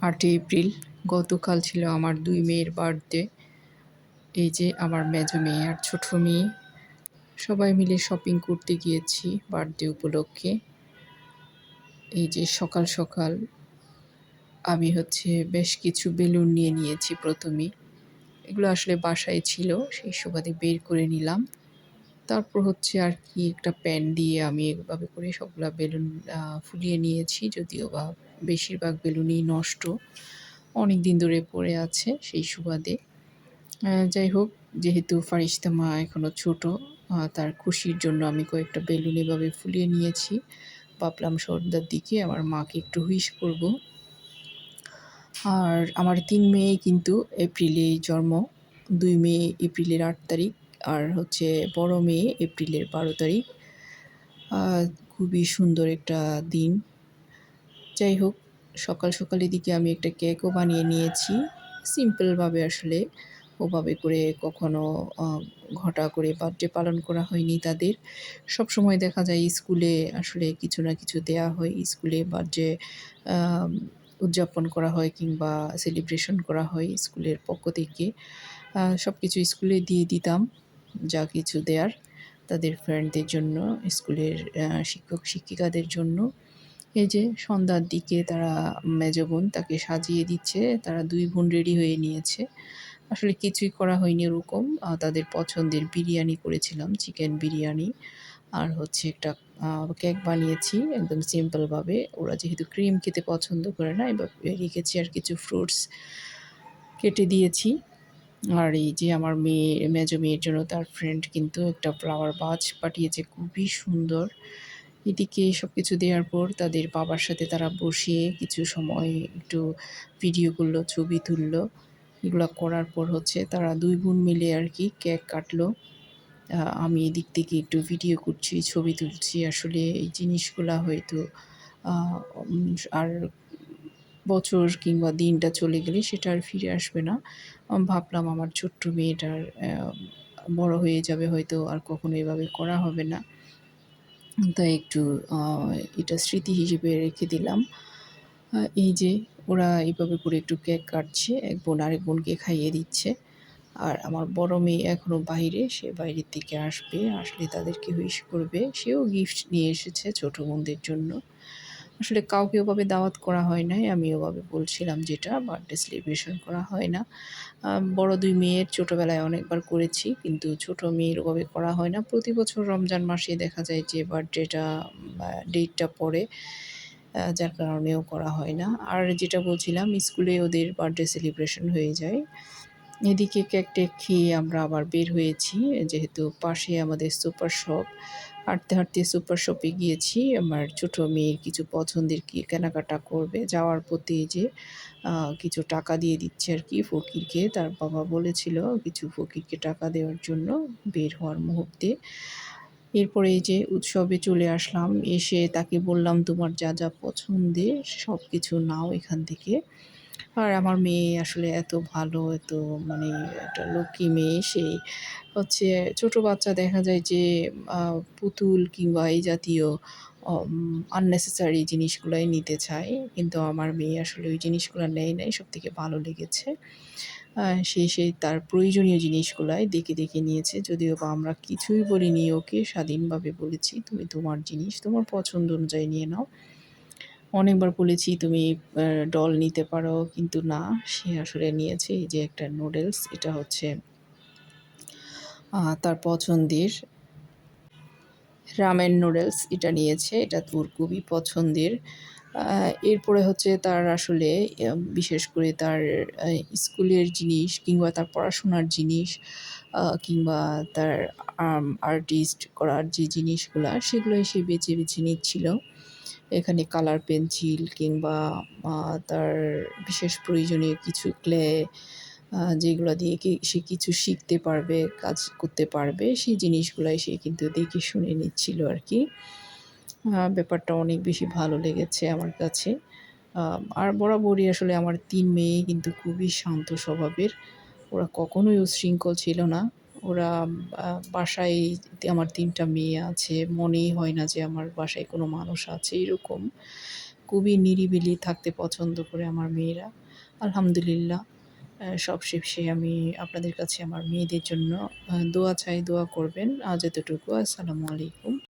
আটই এপ্রিল, গতকাল ছিল আমার দুই মেয়ের বার্থডে। এই যে আমার মেজো মেয়ে আর ছোট মেয়ে। সবাই মিলে শপিং করতে গিয়েছি বার্থডে উপলক্ষে। এই যে সকাল সকাল আমি হচ্ছে বেশ কিছু বেলুন নিয়ে নিয়েছি প্রথমে। এগুলো আসলে বাসায় ছিল, সেই সুবাদে বের করে নিলাম। তারপর হচ্ছে আর কি একটা প্যান দিয়ে আমি এভাবে করে সবগুলা বেলুন ফুলিয়ে নিয়েছি, যদিও বা বেশিরভাগ বেলুনই নষ্ট। অনেক দিন ধরে পড়ে আছে সেই সুবাদে। যাই হোক, যেহেতু ফারিস্তা মা এখনও ছোট তার খুশির জন্য আমি কয়েকটা বেলুন এভাবে ফুলিয়ে নিয়েছি। ভাবলাম সন্ধ্যার দিকে আমার মাকে একটু হুইশ করব। আর আমার তিন মেয়ে কিন্তু এপ্রিলে জন্ম। দুই মেয়ে এপ্রিলের আট তারিখ আর হচ্ছে বড় মেয়ে এপ্রিলের বারো তারিখ। খুবই সুন্দর একটা দিন। যাই হোক, সকাল সকাল এদিকে আমি একটা কেকও বানিয়ে নিয়েছি। সিম্পলভাবে আসলে, ওভাবে করে কখনো ঘটা করে বার্থডে পালন করা হয়নি তাদের। সব সময় দেখা যায় স্কুলে আসলে কিছু না কিছু দেয়া হয়। স্কুলে বার্থডে উদযাপন করা হয় কিংবা সেলিব্রেশন করা হয় স্কুলের পক্ষ থেকে। সব কিছু স্কুলে দিয়ে দিতাম, যা কিছু দেয়ার তাদের ফ্রেন্ডদের জন্য স্কুলের শিক্ষক শিক্ষিকাদের জন্য। এই যে সন্ধ্যার দিকে তারা মেজ বোন তাকে সাজিয়ে দিচ্ছে, তারা দুই বোন রেডি হয়ে নিয়েছে। আসলে কিছুই করা হয়নি ওরকম। তাদের পছন্দের বিরিয়ানি করেছিলাম, চিকেন বিরিয়ানি। আর হচ্ছে একটা কেক বানিয়েছি একদম সিম্পলভাবে ওরা যেহেতু ক্রিম খেতে পছন্দ করে না, এবার রেখেছি আর কিছু ফ্রুটস কেটে দিয়েছি। আর এই যে আমার মেয়ে, মেজো মেয়ের জন্য তার ফ্রেন্ড কিন্তু একটা ফ্লাওয়ার বাজ পাঠিয়েছে, খুবই সুন্দর। এদিকে সব কিছু দেওয়ার পর তাদের বাবার সাথে তারা বসিয়ে কিছু সময় একটু ভিডিও করল, ছবি তুললো। এগুলো করার পর হচ্ছে তারা দুই বোন মিলে আর কি কেক কাটলো। আমি এদিক থেকে একটু ভিডিও করছি, ছবি তুলছি। আসলে এই জিনিসগুলা হয়তো আর বছর কিংবা দিনটা চলে গেলে সেটা আর ফিরে আসবে না। ভাবলাম আমার ছোট্ট মেয়েটার বড় হয়ে যাবে হয়তো আর কখনো এভাবে করা হবে না। তাই একটু এটা স্মৃতি হিসেবে রেখে দিলাম। এই যে ওরা এইভাবে করে একটু কেক কাটছে, এক বোন আরেক বোনকে খাইয়ে দিচ্ছে। আর আমার বড় মেয়ে এখনও বাইরে, সে বাইরের দিকে আসবে, আসলে তাদেরকে উইশ করবে। সেও গিফট নিয়ে এসেছে ছোটো বোনদের জন্য। আসলে কাউকে ওভাবে দাওয়াত করা হয় নাই। আমি ওভাবে বলছিলাম যেটা বার্থডে সেলিব্রেশন করা হয় না। বড় দুই মেয়ের ছোটোবেলায় অনেকবার করেছি, কিন্তু ছোট মেয়ের ওভাবে করা হয় না। প্রতি বছর রমজান মাসে দেখা যায় যে বার্থডেটা ডেটটা পড়ে যার কারণেও করা হয় না। আর যেটা বলছিলাম, স্কুলে ওদের বার্থডে সেলিব্রেশন হয়ে যায়। এদিকে কেক টেক খেয়ে আমরা আবার বের হয়েছি, যেহেতু পাশে আমাদের সুপার শপ হাঁটতে হাঁটতে সুপার শপে গিয়েছি। আমার ছোটো মেয়ের কিছু পছন্দের কি, কেনাকাটা করবে। যাওয়ার পথে যে কিছু টাকা দিয়ে দিচ্ছে আর কি ফকিরকে। তার বাবা বলেছিল কিছু ফকিরকে টাকা দেওয়ার জন্য বের হওয়ার মুহূর্তে। এরপরে এই যে উৎসবে চলে আসলাম। এসে তাকে বললাম, তোমার যা যা পছন্দের সব কিছু নাও এখান থেকে। আর আমার মেয়ে আসলে এত ভালো, এত মানে একটা লক্ষ্মী মেয়ে। সেই হচ্ছে ছোট বাচ্চা দেখা যায় যে পুতুল কিংবা এই জাতীয় আননেসেসারি জিনিসগুলাই নিতে চায়। কিন্তু আমার মেয়ে আসলে ওই জিনিসগুলো নেয় নাই সব থেকে ভালো লেগেছে। সে সেই তার প্রয়োজনীয় জিনিসগুলাই দেখে দেখে নিয়েছে। যদিও বা আমরা কিছুই বলিনি ওকে, স্বাধীনভাবে বলেছি, তুমি তোমার জিনিস, তোমার পছন্দ অনুযায়ী নিয়ে নাও। অনেকবার বলেছি, তুমি ডল নিতে পারো। কিন্তু না, সে আসলে নিয়েছে এই যে একটা নুডলস এটা হচ্ছে তার পছন্দের রামেন নুডলস এটা নিয়েছে, এটা তোর খুবই পছন্দের। এরপরে হচ্ছে তার আসলে বিশেষ করে তার স্কুলের জিনিস কিংবা তার পড়াশোনার জিনিস কিংবা তার আর্টিস্ট করার যে জিনিসগুলো, সেগুলোই সে বেছে বেছে নিচ্ছিল। এখানে কালার পেন্সিল কিংবা তার বিশেষ প্রয়োজনীয় কিছু ক্লে যেগুলো দিয়ে কি সে কিছু শিখতে পারবে, কাজ করতে পারবে, সেই জিনিসগুলাই সে কিন্তু দেখে শুনে নিচ্ছিল আর কি ব্যাপারটা অনেক বেশি ভালো লেগেছে আমার কাছে। আর বরাবরই আসলে আমার তিন মেয়ে কিন্তু খুবই শান্ত স্বভাবের। ওরা কখনোই উশৃঙ্খল ছিল না। ওরা বাসায় আমার তিনটা মেয়ে আছে, মনেই হয় না যে আমার বাসায় কোনো মানুষ আছে, এরকম। খুবই নিরিবিলি থাকতে পছন্দ করে আমার মেয়েরা। আলহামদুলিল্লাহ সব শেষে আমি আপনাদের কাছে আমার মেয়েদের জন্য দোয়া চাই, দোয়া করবেন। আজ এতটুকু, আসসালামু আলাইকুম।